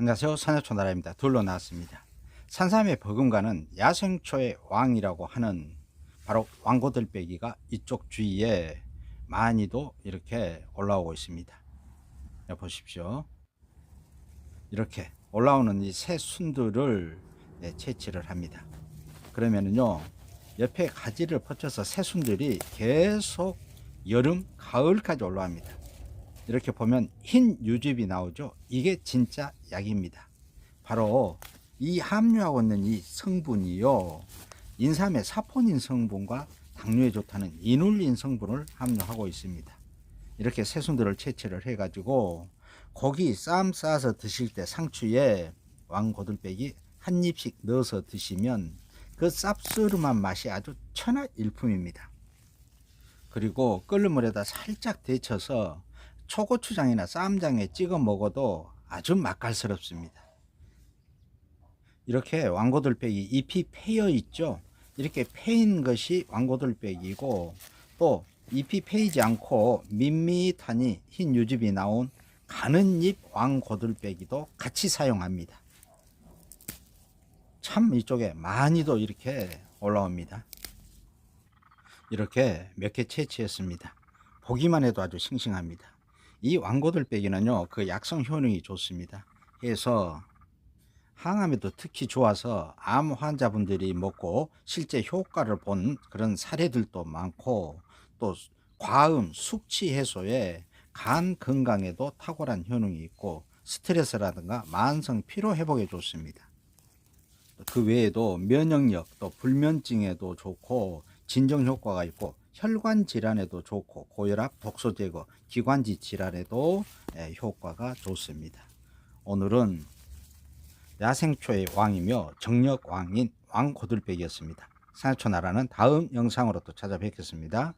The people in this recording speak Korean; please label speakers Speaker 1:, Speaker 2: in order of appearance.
Speaker 1: 안녕하세요. 산야초 나라입니다. 둘로 나왔습니다. 산삼의 버금가는 야생초의 왕이라고 하는 바로 왕고들빼기가 이쪽 주위에 많이도 이렇게 올라오고 있습니다. 자, 보십시오. 이렇게 올라오는 이 새 순들을 네, 채취를 합니다. 그러면은요, 옆에 가지를 퍼쳐서 새 순들이 계속 여름, 가을까지 올라옵니다. 이렇게 보면 흰 유즙이 나오죠. 이게 진짜 약입니다. 바로 이 함유하고 있는 이 성분이요. 인삼의 사포닌 성분과 당뇨에 좋다는 이눌린 성분을 함유하고 있습니다. 이렇게 새순들을 채취를 해가지고 고기 쌈 싸서 드실 때 상추에 왕고들빼기 한 입씩 넣어서 드시면 그 쌉스름한 맛이 아주 천하일품입니다. 그리고 끓는 물에다 살짝 데쳐서 초고추장이나 쌈장에 찍어 먹어도 아주 맛깔스럽습니다. 이렇게 왕고들빼기 잎이 패여 있죠. 이렇게 패인 것이 왕고들빼기고 또 잎이 패이지 않고 밋밋하니 흰 유즙이 나온 가는 잎 왕고들빼기도 같이 사용합니다. 참 이쪽에 많이도 이렇게 올라옵니다. 이렇게 몇 개 채취했습니다. 보기만 해도 아주 싱싱합니다. 이 왕고들빼기는요, 그 약성 효능이 좋습니다. 해서 항암에도 특히 좋아서 암 환자분들이 먹고 실제 효과를 본 그런 사례들도 많고 또 과음, 숙취 해소에 간 건강에도 탁월한 효능이 있고 스트레스라든가 만성 피로 회복에 좋습니다. 그 외에도 면역력 또 불면증에도 좋고 진정 효과가 있고 혈관 질환에도 좋고 고혈압, 독소 제거, 기관지 질환에도 예, 효과가 좋습니다. 오늘은 야생초의 왕이며 정력 왕인 왕고들빼기였습니다. 산초 나라는 다음 영상으로 또 찾아뵙겠습니다.